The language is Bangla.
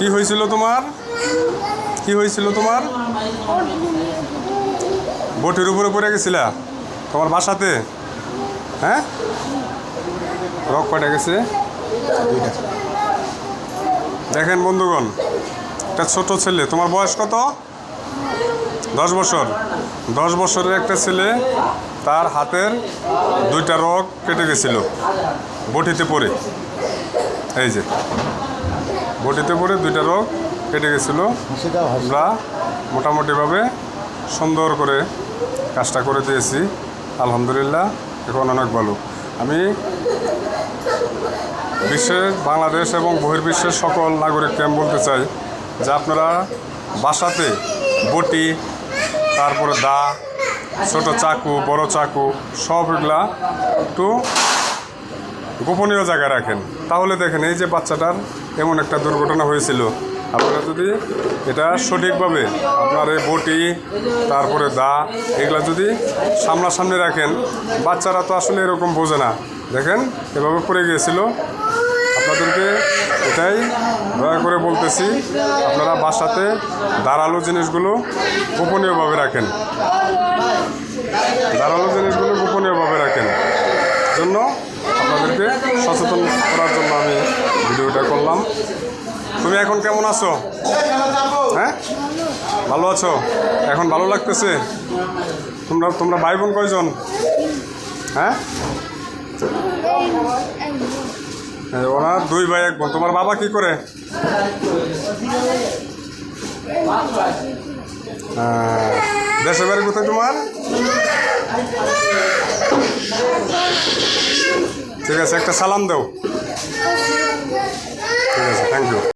কি হয়েছিল তোমার? কি হয়েছিল তোমার? বটির উপরে পড়ে গেছিলা? তোমার বাসাতে? হ্যাঁ? রক কয়টা গেছে? দেখেন বন্ধুগণ একটা ছোট ছেলে তোমার বয়স কত? দশ বছর। দশ বছরের একটা ছেলে তার হাতের দুইটা রক কেটে গেছিল বটিতে পড়ে। এই যে। বটিতে পড়ে দুইটা রোগ কেটে গেছিল। আমরা মোটামুটিভাবে সুন্দর করে কাজটা করে দিয়েছি। আলহামদুলিল্লাহ এখন অনেক ভালো। আমি বিশ্বের বাংলাদেশ এবং বহির্বিশ্বের সকল নাগরিককে আমি বলতে চাই যে আপনারা বাসাতে বটি তারপরে দা ছোট চাকু বড় চাকু সবগুলা একটু গোপনীয় জায়গায় রাখেন। তাহলে দেখেন, এই যে বাচ্চাটার এমন একটা দুর্ঘটনা হয়েছিল। আপনারা যদি এটা সঠিকভাবে আপনার এই বটি, তারপরে দা, এগুলা যদি সামনাসামনি রাখেন, বাচ্চারা তো আসলে এরকম বোঝে না। দেখেন, এভাবে পড়ে গিয়েছিল। আপনাদেরকে এটাই দয়া করে বলতেছি, আপনারা বাসাতে দাঁড়াল জিনিসগুলো গোপনীয়ভাবে রাখেন দাঁড়াল জিনিসগুলো গোপনীয়ভাবে রাখেন জন্য আপনাদেরকে সচেতন করার জন্য আমি ভিডিওটা করলাম। তুমি এখন কেমন আছো? হ্যাঁ? ভালো আছো? এখন ভালো লাগতেছে? তোমরা তোমরা ভাই বোন কয়জন? হ্যাঁ? এই ওনার দুই ভাই এক বোন। তোমার বাবা কি করে? হ্যাঁ, দেশের বাড়ি কোথায় তোমার? ঠিক আছে একটা সালাম দাও। ঠিক আছে থ্যাংক ইউ